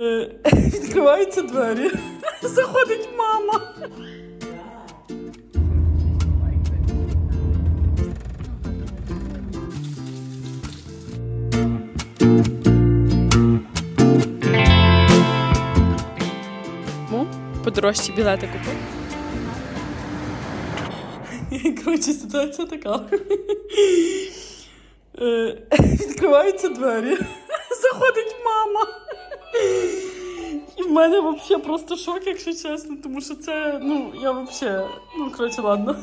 Е, Відкриваються двері. Заходить мама. Ну, подорожчі білети купив. Коротше, ситуація така. Е, Відкриваються двері. В мене взагалі просто шок, якщо чесно, тому що це, ну, я взагалі, ну, коротше, ладно.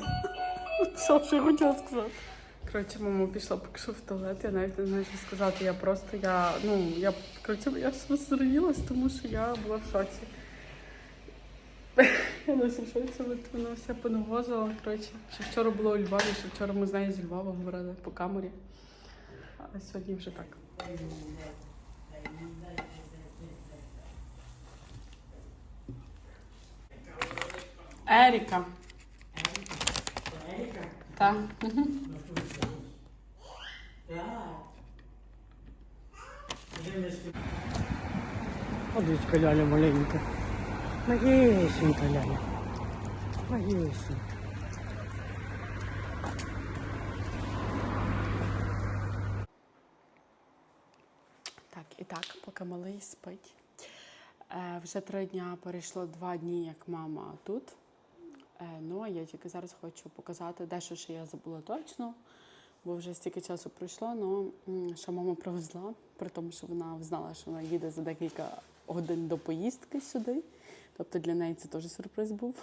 Все, що я хотіла сказати. Коротше, мама пішла поки що в туалет, я навіть не знаю, що сказати. Я просто, я, ну, я, коротше, я розсередилась, тому що я була в шоці. Я досі в шоці, от вона все понавозила. Коротше, ще вчора було у Львові, ще вчора ми з нею зі Львова говорили по камері. А сьогодні вже так. Еріка. Еріка? Так. Водичка ляля маленька. Малесенька ляля. Малесенька. Так, і так, поки малий спить. Е, вже три дня перейшло два дні, як мама тут. Е, ну, а я тільки зараз хочу показати дещо, що я забула точно, бо вже стільки часу пройшло. Ну, м, що мама привезла, при тому, що вона знала, що вона їде за декілька годин до поїздки сюди. Тобто для неї це теж сюрприз був.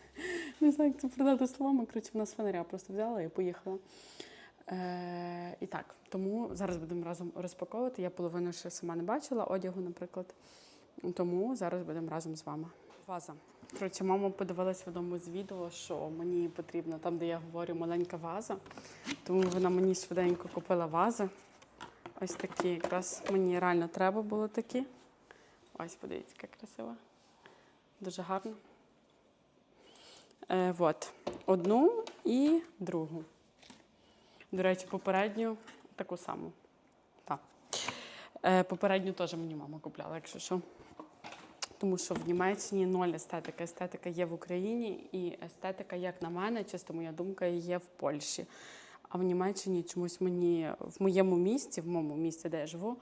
Не знаю, як це продати словами. Коротше, вона з фонаря просто взяла і поїхала. Е, і так, тому зараз будемо разом розпаковувати. Я половину ще сама не бачила одягу, наприклад. Тому зараз будемо разом з вами. Ваза. Коротше, мама подивилась в одному з відео, що мені потрібна там, де я говорю, маленька ваза. Тому вона мені швиденько купила вази. Ось такі. Якраз мені реально треба було такі. Ось, подивіться, яка красива. Дуже гарно. Е, от. Одну і другу. До речі, попередню таку саму. Так. Е, попередню теж мені мама купляла, якщо що. Тому що в Німеччині ноль естетики. Естетика є в Україні, і естетика, як на мене, чисто моя думка, є в Польщі. А в Німеччині чомусь мені в моєму місті, в моєму місті, де я живу,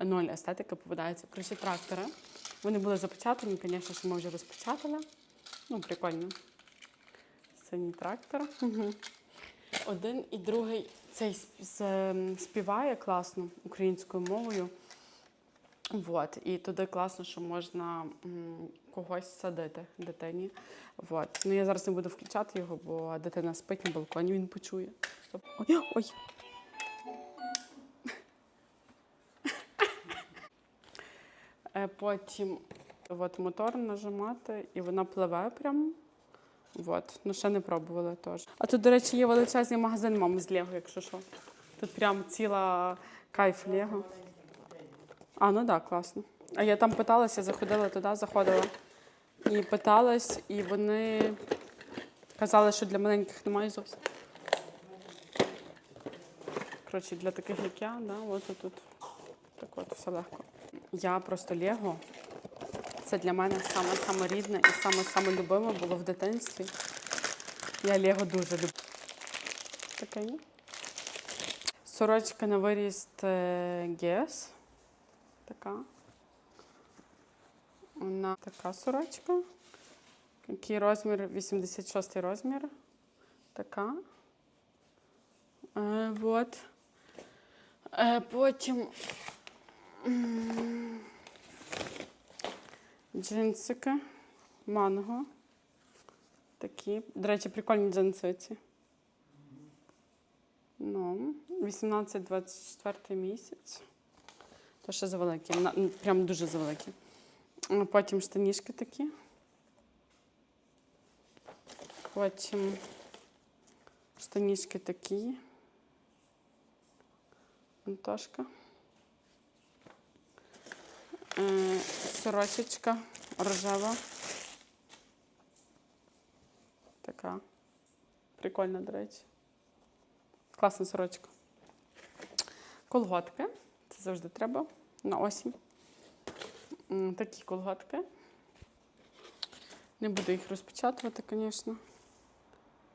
ноль естетики попадається. Коротше, трактори. Вони були запечатані, звісно ж, ми вже розпечатали. Ну, прикольно. Синій трактор. Угу. Один і другий цей ем, співає класно українською мовою. Вот. І туди класно, що можна когось садити дитині. Вот. Ну, я зараз не буду включати його, бо дитина спить на балконі, він почує. Стоп. Ой, ой. Е, Потім от, мотор нажимати, і вона пливе прямо. Вот. Ну, ще не пробували теж. А тут, до речі, є величезний магазин мами з Лего, якщо що. Тут прям ціла кайф Лего. А, ну так, класно. А я там питалася, заходила туди, заходила. І питалась, і вони казали, що для маленьких немає зовсім. Коротше, для таких, як я, да, от тут так от все легко. Я просто Лего. Це для мене саме саме рідне і саме саме любиме було в дитинстві. Я Лего дуже люблю. Таке є. Сорочка на виріст ГЕС. Така. Вона така сорочка. Який розмір? 86 розмір. Така. Е, вот. Е, потім. Джинсики. Манго. Такі. До речі, прикольні джинси ці. Ну, 18-24 місяць. То ще завеликі. Прям дуже завеликі. Потім штанішки такі. Потім штанішки такі. Антошка. Е, Сорочечка рожева. Така. Прикольна, до речі. Класна сорочка. Колготки. Це завжди треба на осінь. такі колготки. Не буду їх розпечатувати, звісно.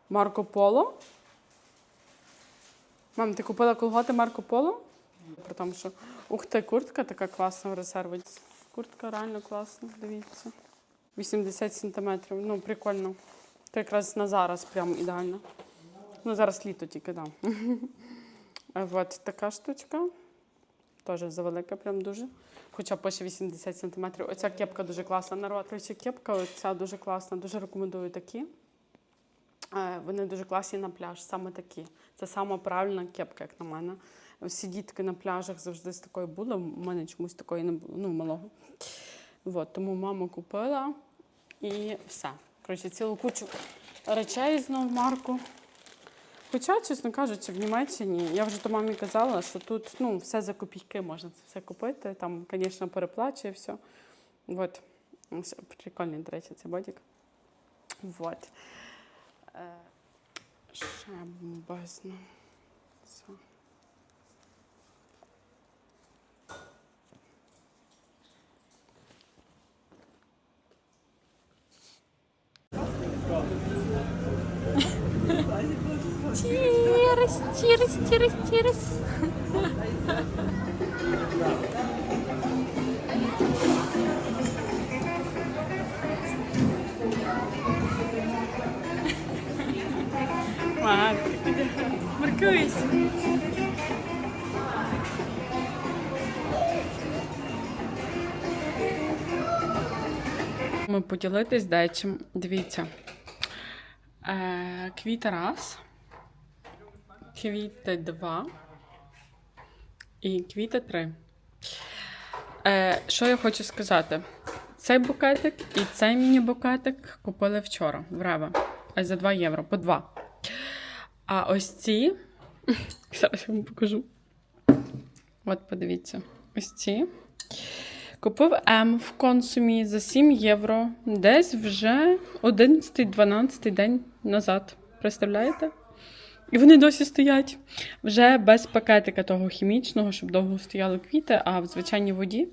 Марко Поло. Мам, ти купила колготи Марко Поло? При тому, що ух ти, куртка така класна в резервиці. Куртка реально класна, дивіться. 80 сантиметрів. Ну, прикольно. То якраз на зараз прям ідеально. Ну, зараз літо тільки дам. От така штучка. Теж завелика, прям дуже. Хоча пише 80 см. Оця кепка дуже класна. Народ, коротше, кепка оця дуже класна. Дуже рекомендую такі. Е, Вони дуже класні на пляж, саме такі. Це сама правильна кепка, як на мене. Всі дітки на пляжах завжди з такою були. У мене чомусь такої не було, ну, малого. От, тому мама купила і все. Коротше, цілу кучу речей знов марку. Хоча, чесно кажучи, в Німеччині я вже то мамі казала, що тут ну, все за копійки можна це все купити. Там, звісно, переплачує все. От. Прикольний, до речі, цей бодік. Вот. Е, ще бомбезно. Це. Cheers, cheers, cheers, cheers. Марк, Маркусь. Ми поділитись дечим. Дивіться. Е, квіти раз, квіти два і квіти три. Е, що я хочу сказати? Цей букетик і цей міні-букетик купили вчора в Рева Е, за 2 євро, по 2. А ось ці. Зараз я вам покажу. От, подивіться. Ось ці. Купив М в консумі за 7 євро. Десь вже 11-12 день назад. Представляєте? І вони досі стоять. Вже без пакетика того хімічного, щоб довго стояли квіти, а в звичайній воді.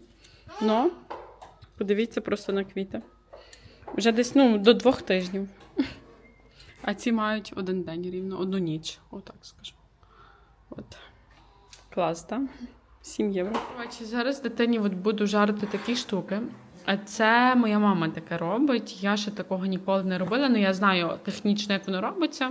Ну, подивіться просто на квіти. Вже десь ну, до двох тижнів. А ці мають один день рівно, одну ніч. Отак скажу. От. Клас, так? 7 євро. Коротше, зараз дитині от буду жарити такі штуки. А це моя мама таке робить. Я ще такого ніколи не робила. Ну я знаю технічно, як воно робиться.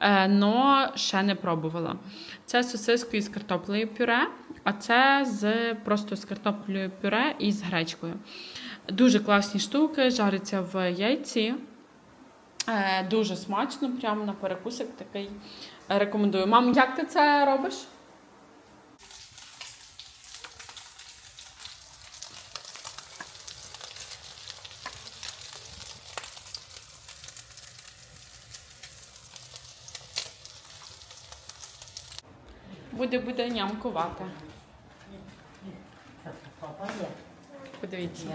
Е, но ще не пробувала. Це сосиски із картоплею пюре, а це з просто з картоплею пюре і з гречкою. Дуже класні штуки, жариться в яйці. Е, дуже смачно, прямо на перекусик такий рекомендую. Мам, як ти це робиш? Буде буде нямкувати. Подивіться.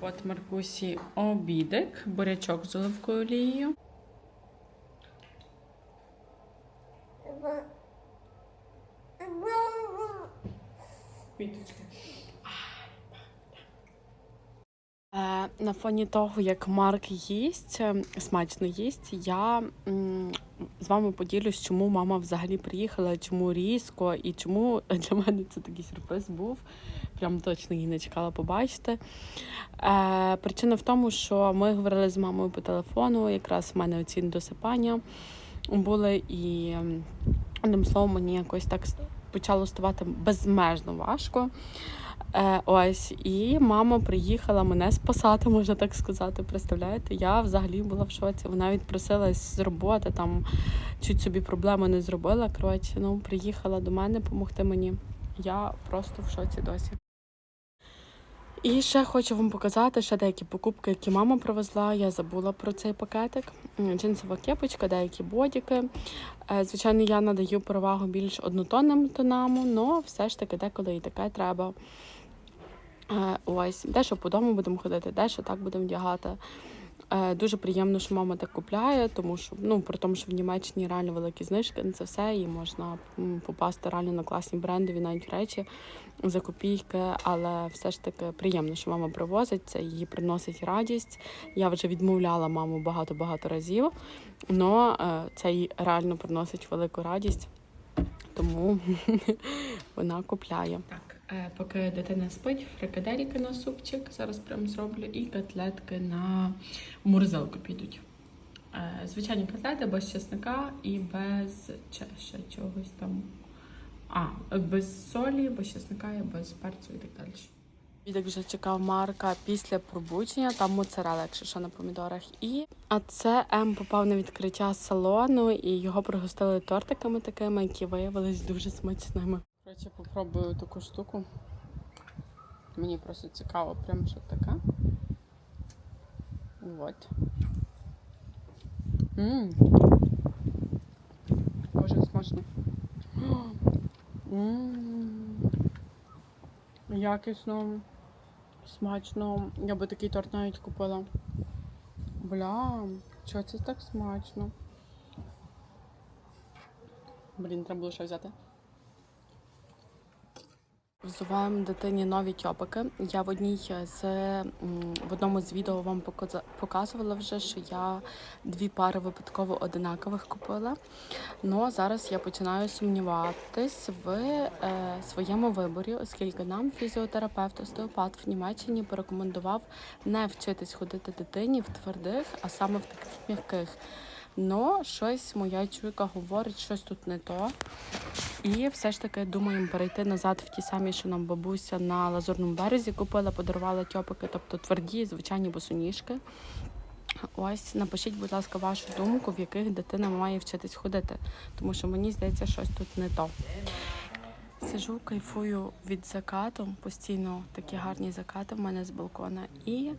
От Маркусі обідик, бурячок з оливкою олією. Квіточки. Е, На фоні того, як Марк їсть, е, смачно їсть, я з вами поділюсь, чому мама взагалі приїхала, чому різко і чому для мене це такий сюрприз був. Прям точно її не чекала побачити. Е, причина в тому, що ми говорили з мамою по телефону, якраз в мене оці досипання були, і ем, одним словом, мені якось так почало ставати безмежно важко. Е, ось, і мама приїхала мене спасати, можна так сказати. Представляєте? Я взагалі була в шоці. Вона навіть просилась з роботи, там чуть собі проблеми не зробила. Коротше, ну приїхала до мене допомогти мені. Я просто в шоці досі. І ще хочу вам показати ще деякі покупки, які мама привезла. Я забула про цей пакетик. Джинсова кепочка, деякі бодіки. Е, Звичайно, я надаю перевагу більш однотонним тонам, але все ж таки деколи і таке треба. Е, Ось, дещо по дому будемо ходити, дещо так будемо вдягати. Е, Дуже приємно, що мама так купляє, тому що ну при тому, що в Німеччині реально великі знижки на це все, і можна попасти реально на класні брендові навіть речі за копійки. Але все ж таки приємно, що мама привозить це, її приносить радість. Я вже відмовляла маму багато-багато разів, але це їй реально приносить велику радість. Тому вона купляє. Так, поки дитина спить, фрикадельки на супчик. Зараз прям зроблю, і котлетки на морозилку підуть. Е, Звичайні котлети без чесника і без ще, чогось там. А, без солі, без чесника і без перцю і так далі. Відок вже чекав Марка після пробудження, там моцарела, якщо що на помідорах. І а це М попав на відкриття салону, і його пригостили тортиками такими, які виявились дуже смачними. Коротше, попробую таку штуку. Мені просто цікаво, прям що таке. Вот. Ммм. Як смачно. Ммм. Якісно, смачно. Я би такий торт навіть купила. Бля, чого це так смачно? Блін, треба було ще взяти. Взуваємо дитині нові тьопики. Я в одній з в одному з відео вам показувала вже, що я дві пари випадково одинакових купила. Ну зараз я починаю сумніватись в е, своєму виборі, оскільки нам фізіотерапевт, остеопат в Німеччині порекомендував не вчитись ходити дитині в твердих, а саме в таких м'яких. Но щось моя чуйка говорить, щось тут не то. І все ж таки думаємо перейти назад в ті самі, що нам бабуся на лазурному березі купила, подарувала тьопики, тобто тверді, звичайні босоніжки. Ось напишіть, будь ласка, вашу думку, в яких дитина має вчитись ходити, тому що мені здається, щось тут не то. Сижу, кайфую від закату, постійно такі гарні закати в мене з балкона. І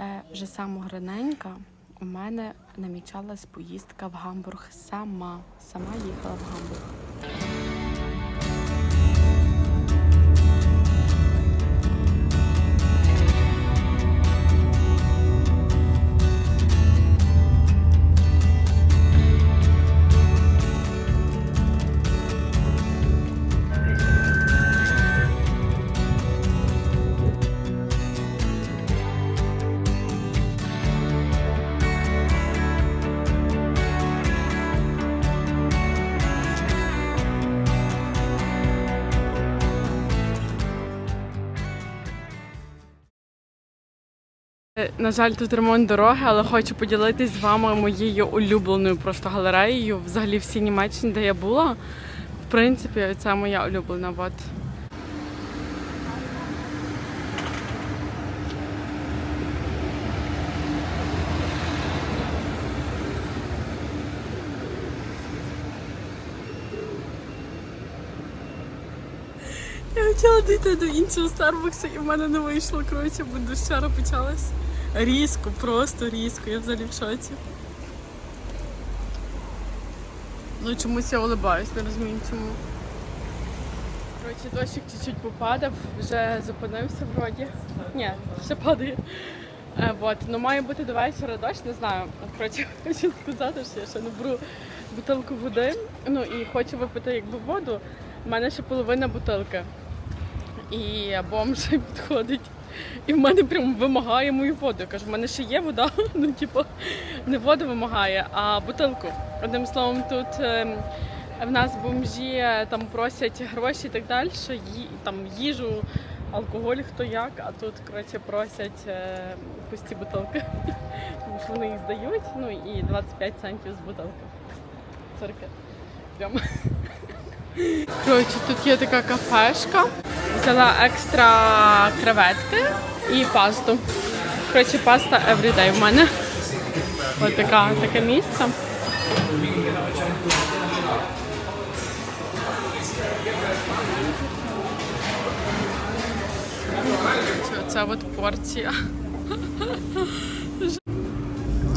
е, вже саме раненька у мене намічалась поїздка в Гамбург сама. Сама їхала в Гамбург. На жаль, тут ремонт дороги, але хочу поділитись з вами моєю улюбленою просто галереєю. Взагалі всі Німеччині, де я була. В принципі, це моя улюблена. От. Я хотіла дійти до іншого Старбуксу і в мене не вийшло. Коротше, бо дощара почалась. Різко, просто різко. Я взагалі в шоці. Ну чомусь я улибаюсь, не розумію чому. Коротше, дощик чуть-чуть попадав, вже зупинився вроді. Ні, ще падає. Е, вот. Ну має бути до вечора дощ, не знаю. Коротше, хочу сказати, що я ще не беру бутилку води. Ну і хочу випити якби воду. У мене ще половина бутилки. І бомж підходить. І в мене прям вимагає мою воду. Я кажу, в мене ще є вода. Ну, типу, не воду вимагає, а бутилку. Одним словом, тут ем, в нас бомжі е, там просять гроші і так далі, ї, там їжу, алкоголь, хто як, а тут коротше, просять е, пусті бутилки. Тому що вони їх здають, ну і 25 центів з бутилки. Цирки. Прям. Коротше, тут є така кафешка. Взяла екстра креветки і пасту. Коротше, паста everyday в мене. Ось така, таке місце. Це от порція.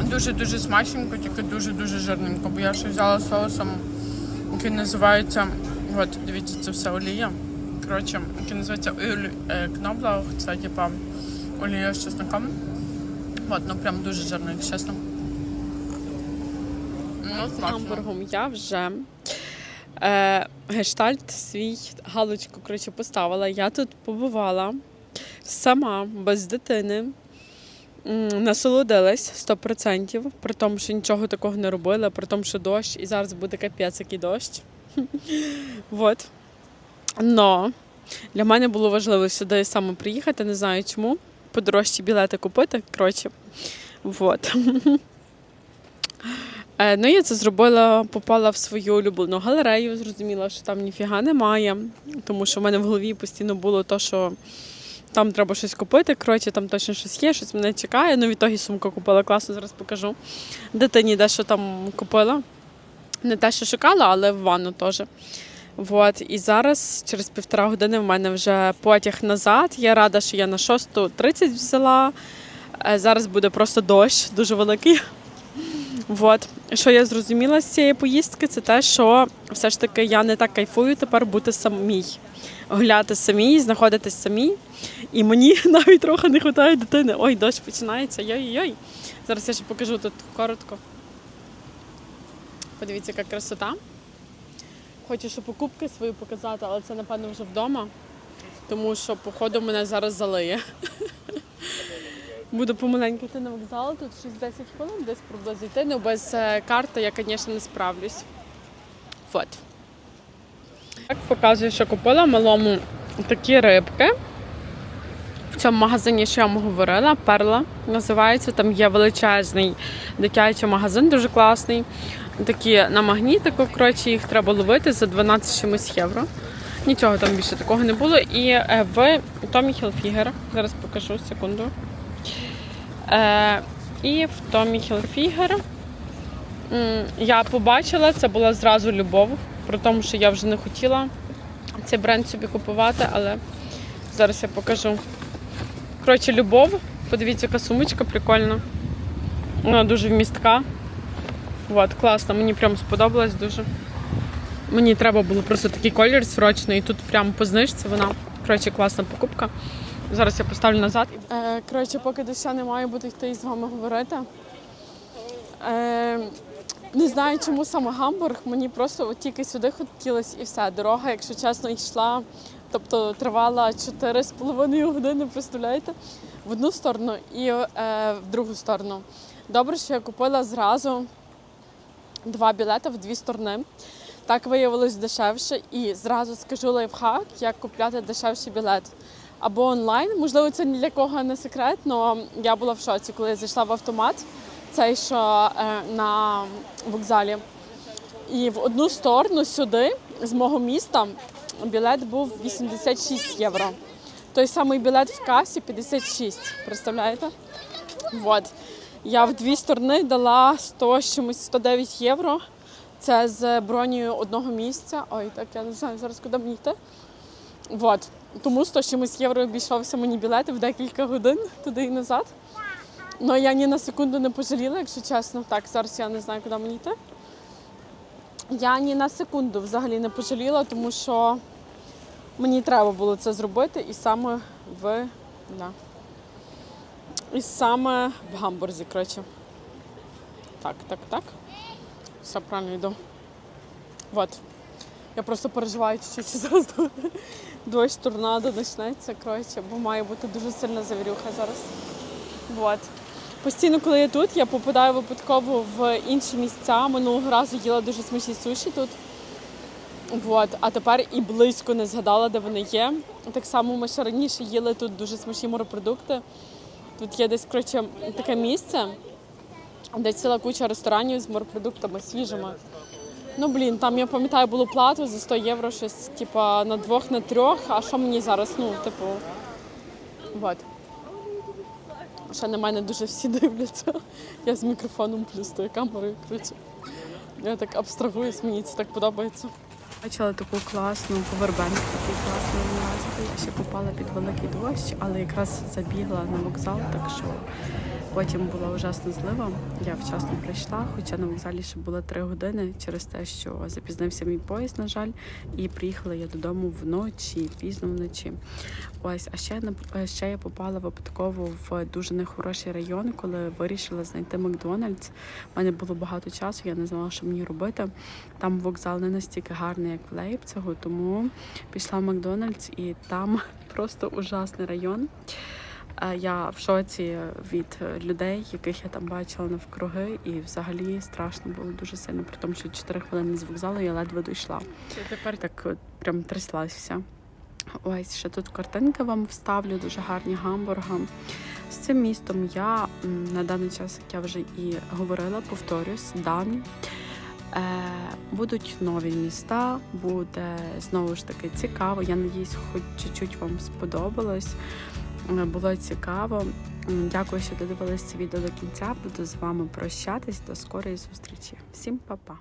Дуже-дуже смачненько, тільки дуже-дуже жирненько, бо я ще взяла соусом, який називається. От, дивіться, це все олія. Коротше, який називається Öl е, Knoblauch, це типа олія з чесником. От, ну прям дуже жирно, якщо чесно. Ну, з гамбургом я вже е, гештальт свій галочку коротше, поставила. Я тут побувала сама, без дитини. М, Насолодилась 100%, при тому, що нічого такого не робила, при тому, що дощ, і зараз буде капець, який дощ. Вот. Но для мене було важливо сюди саме приїхати, не знаю чому. Подорожчі білети купити. Коротше, вот. Е, Ну, я це зробила, попала в свою улюблену галерею, зрозуміла, що там ніфіга немає, тому що в мене в голові постійно було то, що там треба щось купити. Коротше, там точно щось є, щось мене чекає. Ну, в ітогі сумку купила класно, зараз покажу. Дитині дещо там купила. Не те, що шукала, але в ванну теж. Вот. І зараз, через півтора години, в мене вже потяг назад. Я рада, що я на 6.30 взяла. Е, Зараз буде просто дощ, дуже великий. Вот. Що я зрозуміла з цієї поїздки, це те, що все ж таки я не так кайфую тепер бути самій. Гуляти самій, знаходитись самій. І мені навіть трохи не вистачає дитини. Ой, дощ починається. Йой-йой. Зараз я ще покажу тут коротко. Подивіться, яка красота. Хочу ще покупки свої показати, але це, напевно, вже вдома. Тому що, походу, мене зараз залиє. Буду помаленьку йти на вокзал, тут щось 10 хвилин, десь приблизно йти. Ну, без е, карти я, звісно, не справлюсь. Вот. Так, показую, що купила малому такі рибки. В цьому магазині, що я вам говорила, перла називається. Там є величезний дитячий магазин, дуже класний. Такі на магнітику, коротше, їх треба ловити за 12 чимось євро. Нічого там більше такого не було. І е, в Томі Хілфігер, зараз покажу секунду. Е, і в Томі Хілфігер я побачила, це була зразу любов, при тому, що я вже не хотіла цей бренд собі купувати, але зараз я покажу. Коротше, любов. Подивіться, яка сумочка прикольна. Вона дуже вмістка. От, класно, мені прям сподобалось дуже. Мені треба було просто такий колір срочно, і тут прямо по знижці вона. Коротше, класна покупка. Зараз я поставлю назад. Е, коротше, поки доща немає, буду йти з вами говорити. Е, не знаю, чому саме Гамбург. Мені просто от тільки сюди хотілося і все. Дорога, якщо чесно, йшла. Тобто тривала 4,5 години, представляєте? В одну сторону і е, в другу сторону. Добре, що я купила зразу два білети в дві сторони. Так виявилось дешевше. І зразу скажу лайфхак, як купляти дешевший білет. Або онлайн. Можливо, це ні для кого не секрет, але я була в шоці, коли я зайшла в автомат, цей що е, на вокзалі. І в одну сторону сюди, з мого міста, білет був 86 євро. Той самий білет в касі 56. Представляєте? Вот. Я в дві сторони дала 100 чимось 109 євро. Це з бронею одного місця. Ой, так я не знаю зараз, куди мені йти. Вот. Тому 100 з чимось євро обійшовся мені білети в декілька годин туди і назад. Ну я ні на секунду не пожаліла, якщо чесно. Так, зараз я не знаю, куди мені йти. Я ні на секунду взагалі не пожаліла, тому що мені треба було це зробити і саме в. Да. І саме в гамбурзі, коротше. Так, так, так. Все правильно йду. Вот. Я просто переживаю що зараз дощ торнадо почнеться, коротше, бо має бути дуже сильна завірюха зараз. Вот. Постійно, коли я тут, я попадаю випадково в інші місця. Минулого разу їла дуже смачні суші тут. Вот. А тепер і близько не згадала, де вони є. Так само ми ще раніше їли тут дуже смачні морепродукти. Тут є десь коротше, таке місце, де ціла куча ресторанів з морепродуктами свіжими. Ну блін, там я пам'ятаю, було плату за 100 євро, щось типа на двох, на трьох. А що мені зараз? Ну, типу, вот. Ще на мене дуже всі дивляться. Я з мікрофоном плюс тою камерою кручу. Я так абстрагуюсь, мені це так подобається. Бачила таку класну повербенку, такий класний назви. Ще попала під великий дощ, але якраз забігла на вокзал, так що Потім була ужасна злива. Я вчасно прийшла, хоча на вокзалі ще було три години через те, що запізнився мій поїзд, на жаль, і приїхала я додому вночі, пізно вночі. Ось, а ще е, ще я попала випадково в дуже нехороший район, коли вирішила знайти Макдональдс. У мене було багато часу, я не знала, що мені робити. Там вокзал не настільки гарний, як в Лейпцигу, тому пішла в Макдональдс і там просто ужасний район. Я в шоці від людей, яких я там бачила навкруги, і взагалі страшно було дуже сильно, при тому, що 4 хвилини з вокзалу я ледве дійшла. Тепер так прям тряслась вся. Ось ще тут картинки вам вставлю, дуже гарні гамбурги. З цим містом я на даний час, як я вже і говорила, повторюсь, дан. Е, будуть нові міста, буде знову ж таки цікаво. Я надіюсь, хоч чуть-чуть вам сподобалось. Е, Було цікаво. Дякую, що додивились це відео до кінця. Буду з вами прощатись. До скорої зустрічі. Всім па-па!